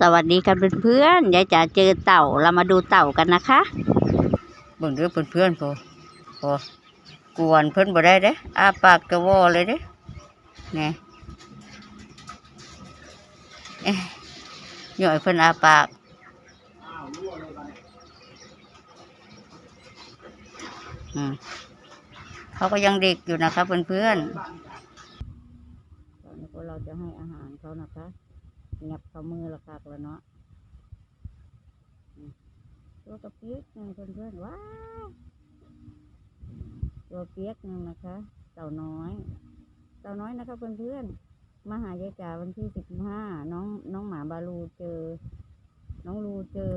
สวัสดีกันเพื่อนๆยายจ๋าเจอเต่าเรามาดูเต่ากันนะคะเบิ่งเด้อเพื่อนๆพอพอกวนเพิ่นบ่ได้เด้อาปากกะวอเลยเด้ไงเอ๊ะย่อยเพิ่นอาปากอืมเขาก็ยังเด็กอยู่นะคะเพื่อนๆตอนนี้พวกเราจะให้อาหารเขานะคะเงียบเขามือละคักแล้วเนาะตัวกระเปียกหนึ่งเพื่อนๆว้าวตัวเปียกหนึ่งนะคะ เต่าน้อยเต่าน้อยนะคะเพื่อนๆมาหายายจ๋าวันที่สิบห้าน้องน้องหมาบาลูเจอ น้องลูเจอ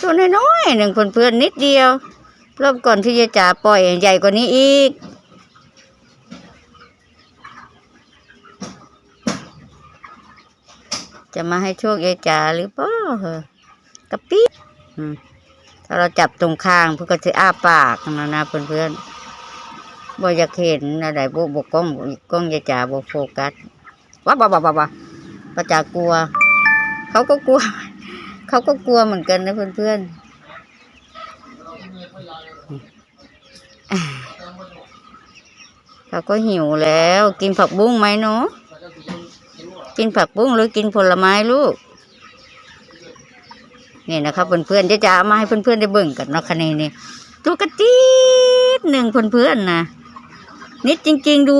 ตัวน้อยๆหนึ่งเพื่อนๆนิดเดียวรอบก่อนที่ยายจ๋าปล่อยใหญ่กว่านี้อีก จะมาให้โชคยายจ๋าหรือเปล่าเหรอกระปิบอืมถ้าเราจับตรงข้างเพื่อก็จะอ้าปากนะนะเพื่อนๆบ่อยากเห็นอะไรบ่บกกล้องกล้องยายจ๋าบ่โฟกัสว้าบ้าบ้าบ้าบ้าประจากลัว เขาก็กลัว เขาก็กลัวเหมือนกันนะเพื่อนๆเขาก็หิวแล้ว กินผักบุ้งไหมเนาะ กินผักบุ้งหรือกินผลไม้ลูกนี่นะครับเพื่อนๆจะจะเอามาให้เพื่อนๆได้เบิ่งกันเนาะคะนี่นี่ตัวกระจี๊ดหนึ่งเพื่อนๆนะนิดจริง ๆ ดู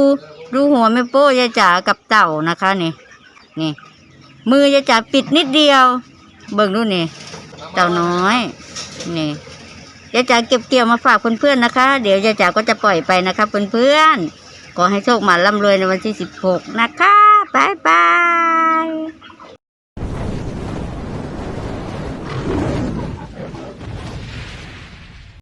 ดูหัวแม่โป้ยายจ๋ากับเต่านะคะนี่นี่ มือยายจ๋าปิดนิดเดียว เบิ่งดูนี่เต่าน้อย นี่ยายจ๋าเก็บเกี่ยวมาฝากเพื่อนๆนะคะ เดี๋ยวยายจ๋าก็จะปล่อยไปนะคะเพื่อนๆขอให้โชคมาร่ำรวยในวันที่สิบหกนะคะบายบาย